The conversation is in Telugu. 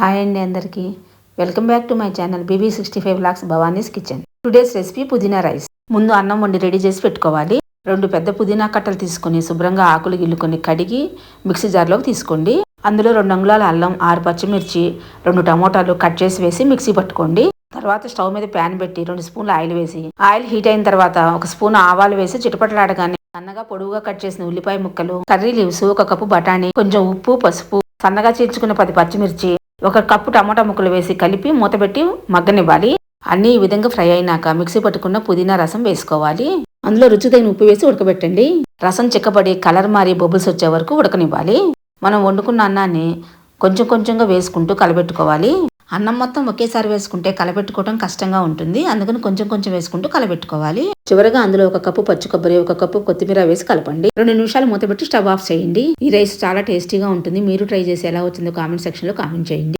హాయ్ అండి అందరికీ. Welcome back to my channel BB sixty five lakhs Bhavani's kitchen. Today's recipe pudina rice. ముందు అన్నం వండి రెడీ చేసి పెట్టుకోవాలి. రెండు పెద్ద పుదీనా కట్టలు తీసుకొని శుభ్రంగా ఆకులు గిల్లుకొని కడిగి మిక్సీ జార్లోకి తీసుకోండి. అందులో రెండు అంగుళాల అల్లం ఆరు పచ్చిమిర్చి రెండు టమోటాలు కట్ చేసి వేసి మిక్సీ పట్టుకోండి. తర్వాత స్టవ్ మీద ప్యాన్ పెట్టి రెండు స్పూన్లు ఆయిల్ వేసి ఆయిల్ హీట్ అయిన తర్వాత ఒక స్పూన్ ఆవాలు వేసి చిటపటలాడగానే సన్నగా పొడుగుగా కట్ చేసిన ఉల్లిపాయ ముక్కలు కర్రీ లీవ్స్ ఒక కప్పు బఠానీ కొంచెం ఉప్పు పసుపు సన్నగా చీల్చుకున్న పది పచ్చిమిర్చి ఒక కప్పు టమాటా ముక్కలు వేసి కలిపి మూతపెట్టి మగ్గనివ్వాలి. అన్నీ ఈ విధంగా ఫ్రై అయినాక మిక్సీ పట్టుకున్న పుదీనా రసం వేసుకోవాలి. అందులో రుచి తగిన ఉప్పు వేసి ఉడకబెట్టండి. రసం చిక్కబడి కలర్ మారి బొబ్బుల్స్ వచ్చే వరకు ఉడకనివ్వాలి. మనం వండుకున్న అన్నాన్ని కొంచెం కొంచెంగా వేసుకుంటూ కలబెట్టుకోవాలి. అన్నం మొత్తం ఒకేసారి వేసుకుంటే కలబెట్టుకోవడం కష్టంగా ఉంటుంది. అందుకని కొంచెం కొంచెం వేసుకుంటూ కలబెట్టుకోవాలి. చివరగా అందులో ఒక కప్పు పచ్చి కొబ్బరి ఒక కప్పు కొత్తిమీర వేసి కలపండి. రెండు నిమిషాలు మూతపెట్టి స్టవ్ ఆఫ్ చేయండి. ఈ రైస్ చాలా టేస్టీగా ఉంటుంది. మీరు ట్రై చేసి ఎలా వచ్చిందో కామెంట్ సెక్షన్లో కామెంట్ చేయండి.